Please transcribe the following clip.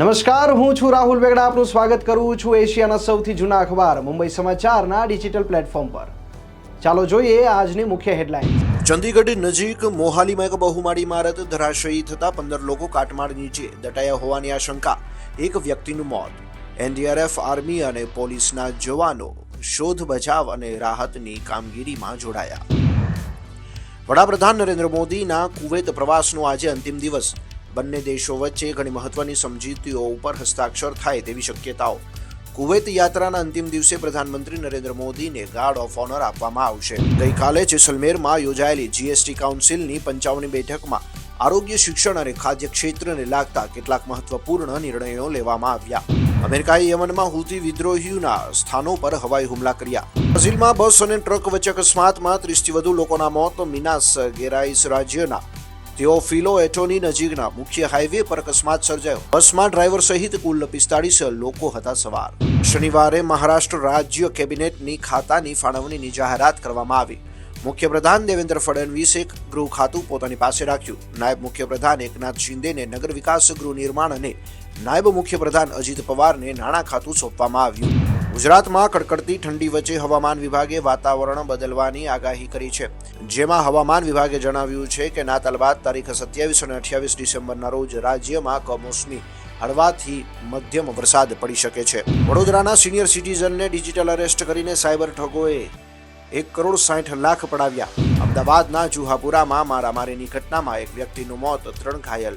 નમસ્કાર, હું છું રાહુલ વેગડા. આપનું સ્વાગત કરું છું એશિયાના સૌથી જૂના અખબાર, મુંબઈ સમાચારના ડિજિટલ પ્લેટફોર્મ પર. ચાલો જોઈએ આજની મુખ્ય હેડલાઇન. ચંદીગઢ નજીક મોહાલીમાં એક બહુમાળી ઇમારત ધરાશયી થતા પંદર લોકો કાટમાળ નીચે દટાયા હોવાની આશંકા. એક વ્યક્તિનું મોત. એનડીઆરએફ, આર્મી અને પોલીસના જવાનો શોધ, બચાવ અને રાહતની કામગીરીમાં જોડાયા. વડાપ્રધાન નરેન્દ્ર મોદીના કુવૈત પ્રવાસનો આજે અંતિમ દિવસ. બંને દેશો વચ્ચે ઘણી મહત્વની સમજૂતીઓ ઉપર હસ્તાક્ષર થાય તેવી શક્યતાઓ. કુવૈત યાત્રાના અંતિમ દિવસે પ્રધાનમંત્રી નરેન્દ્ર મોદીને ગાર્ડ ઓફ ઓનર આપવામાં આવશે. ગઈકાલે જેસલમેરમાં યોજાયેલી જીએસટી કાઉન્સિલની પંચાવની બેઠકમાં આરોગ્ય, શિક્ષણ અને ખાદ્ય ક્ષેત્રને લાગતા કેટલાક મહત્વપૂર્ણ નિર્ણયો લેવામાં આવ્યા. અમેરિકાએ યમનમાં હુતી વિદ્રોહીઓના સ્થાનો પર હવાઈ હુમલા કર્યા. બ્રાઝિલમાં બસ અને ટ્રક વચ્ચે અકસ્માતમાં ત્રીસથી વધુ લોકોના મોત, મિનાસ ગેરાઈસ રાજ્યના તેઓફિલો એટોની નજીકના મુખ્ય હાઈવે પર અકસ્માત સર્જાયો. બસમાં ડ્રાઈવર સહિત કુલ પિસ્તાળીસ લોકો હતા સવાર. શનિવારે મહારાષ્ટ્ર રાજ્ય કેબિનેટની ખાતાની ફાળવણીની જાહેરાત કરવામાં આવી. મુખ્યપ્રધાન દેવેન્દ્ર ફડણવીસે ગૃહ ખાતું પોતાની પાસે રાખ્યું. નાયબ મુખ્યપ્રધાન એકનાથ શિંદેને નગર વિકાસ ગૃહ નિર્માણ અને નાયબ મુખ્યપ્રધાન અજીત પવારને નાણાં ખાતું સોંપવામાં આવ્યું. ગુજરાતમાં કડકડતી ઠંડી વચ્ચે હવામાન વિભાગે વાતાવરણ બદલવાની આગાહી કરી છે. જેમાં હવામાન વિભાગે જણાવ્યું છે કે નાતાલ બાદ તારીખ સત્યાવીસ અને અઠ્યાવીસ ડિસેમ્બરના રોજ રાજ્યમાં કમોસમી, હળવાથી મધ્યમ વરસાદ પડી શકે છે. વડોદરાના સિનિયર સિટીઝનને ડિજિટલ અરેસ્ટ કરીને સાયબર ઠગોએ એક કરોડ સાઠ લાખ પડાવ્યા. અમદાવાદના જુહાપુરામાં મારામારીની ઘટનામાં એક વ્યક્તિનું મોત, ત્રણ ઘાયલ